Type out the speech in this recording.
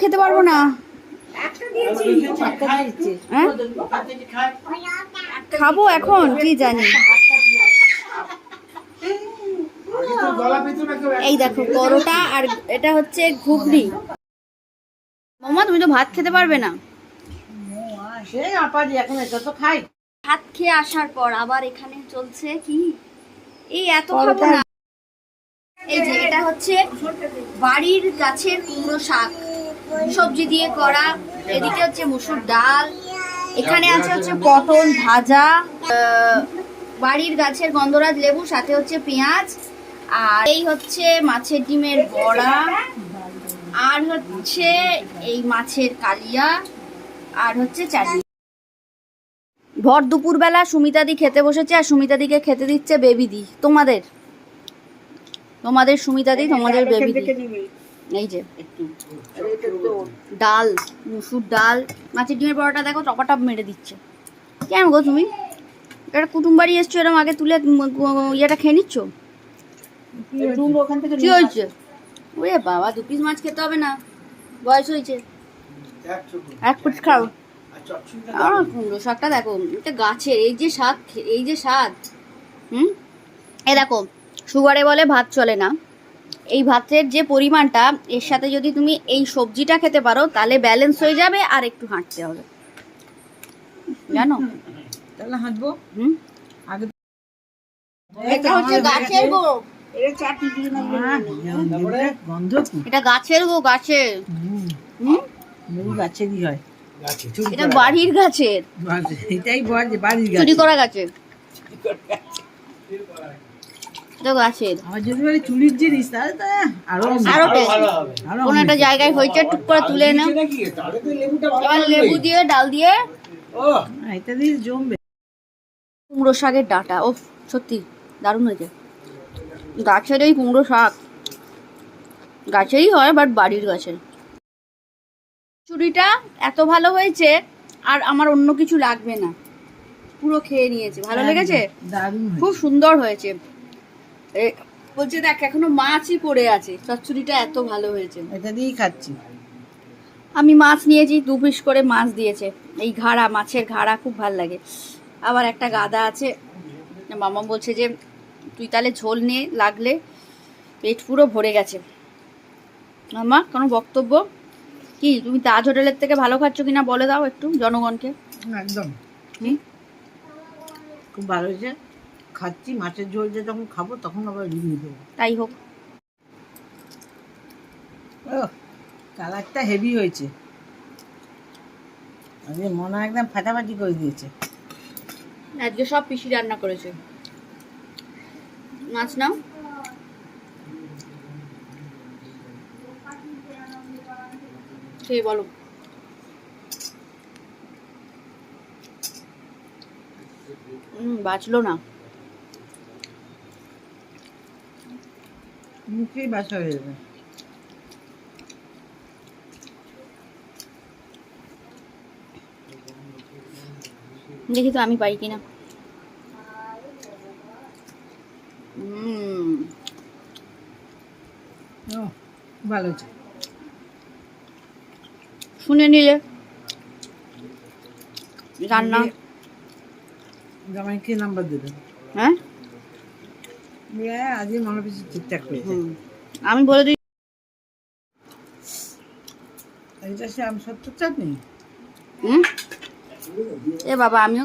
খেতে পারব না। হ্যাঁ? খাব এখন কি জানি। এই দেখো পরোটা আর এটা হচ্ছে ঘুগনি। মামা তুমি তো ভাত খেতে পারবে না। এখন এটা তো খাই। ভাত খেয়ে আসার পর আবার এখানে চলছে কি? এই এত খাব না। এই যে এটা হচ্ছে বাড়ির গাছের কুমড়ো শাক। সবজি দিয়ে করা। এদিকে হচ্ছে মুসুর ডাল। এখানে আছে হচ্ছে পটল ভাজা বাড়ির গাছের গন্ধরাজ লেবু সাথে হচ্ছে পেঁয়াজ আর এই হচ্ছে মাছের ডিমের বড়া আর হচ্ছে এই মাছের কালিয়া আর হচ্ছে চাটনি। ভর দুপুরবেলা সুমিতাদি খেতে বসেছে আর সুমিতাদিকে খেতে দিচ্ছে বেবিদি তোমাদের? তোমাদের সুমিতাদি তোমাদের বেবিদি এই যে ডাল মুসুর ডাল মাছের ডিমের বড়াটা দেখো টপাটপ মেরে দিচ্ছে। কেন গো তুমি? একটা কুটুম বাড়ি এসছো এরকম আগে তুলে ইয়েটা খেয়ে নিচ্ছ? কি হয়েছে? ওরে বাবা দু পিস মাছ খেতে হবে না। বয়স হয়েছে। এক পিস খাও। আর কুমড়ো শাকটা দেখো এটা গাছের এই যে খে- এই যে স্বাদ হুম? এ দেখো সুগারে বলে ভাত চলে না। এই ভাতের যে পরিমাণটা এর সাথে যদি তুমি এই সবজিটা খেতে পারো তাহলে ব্যালেন্স হয়ে যাবে আর একটু হাঁটতে হবে। জানো? তাহলে হাঁটবো? হুম? আগে এটা হচ্ছে গাছের গো হ্যাঁ? এটা গাছের গো গাছের। হয়? এটা বাড়ির গাছের। এটাই বাড়ির গাছ। চুরি করা গাছের গাছের আমার যদি বলে চুরির জিনিস আরও আরও টেস্ট আরও কোন একটা জায়গায় হয়েছে টুক করে তুলে এনে এবার লেবু দিয়ে ডাল দিয়ে। এটা দিয়ে জমবে। কুমড়ো শাকের ডাটা ও সত্যি দারুণ হয়েছে। গাছের এই কুমড়ো শাক গাছেরই হয় বাট বাড়ির গাছের। চুরিটা এত ভালো হয়েছে আর আমার অন্য কিছু লাগবে না। পুরো খেয়ে নিয়েছে। ভালো লেগেছে? খুব সুন্দর হয়েছে। বলছে দেখ এখনও মাছই পড়ে আছে। চচ্চড়িটা এত ভালো হয়েছে। এটা দিয়েই খাচ্ছি। আমি মাছ নিয়েছি দু পিস করে মাছ দিয়েছে। এই ঘাড়া মাছের ঘাড়া খুব ভালো লাগে। আবার একটা গাদা আছে। মামা বলছে যে তুই তাহলে ঝোল নিয়ে লাগলে পেট পুরো ভরে গেছে। মামা কোনো বক্তব্য? কি তুমি তাজ হোটেলের থেকে ভালো খাচ্ছ কিনা বলে দাও একটু জনগণকে। একদম। হুম? খুব ভালো হয়েছে। খাচ্ছি মাছের ঝোল যে যখন খাব তখন আবার রিভিউ দেবো। তাই হোক। ও কালারটা হেভি হয়েছে। আরে মনে একদম ফাটাফাটি করে দিয়েছে। আজকে সব পিসি রান্না করেছে। মাছ নাও। খেয়ে বলো। হুম বাঁচলো না। মুখেই বাসা হয়ে যাবে। দেখি তো আমি পারি কিনা। ভালো শুনে নিলে। রান্না। জামাইকে নাম্বার দেবে হ্যাঁ? মনে ঠিকঠাক হয়েছে। আমি বলে দিই এটা সে আম সত্তর চাটনি? এ বাবা আমিও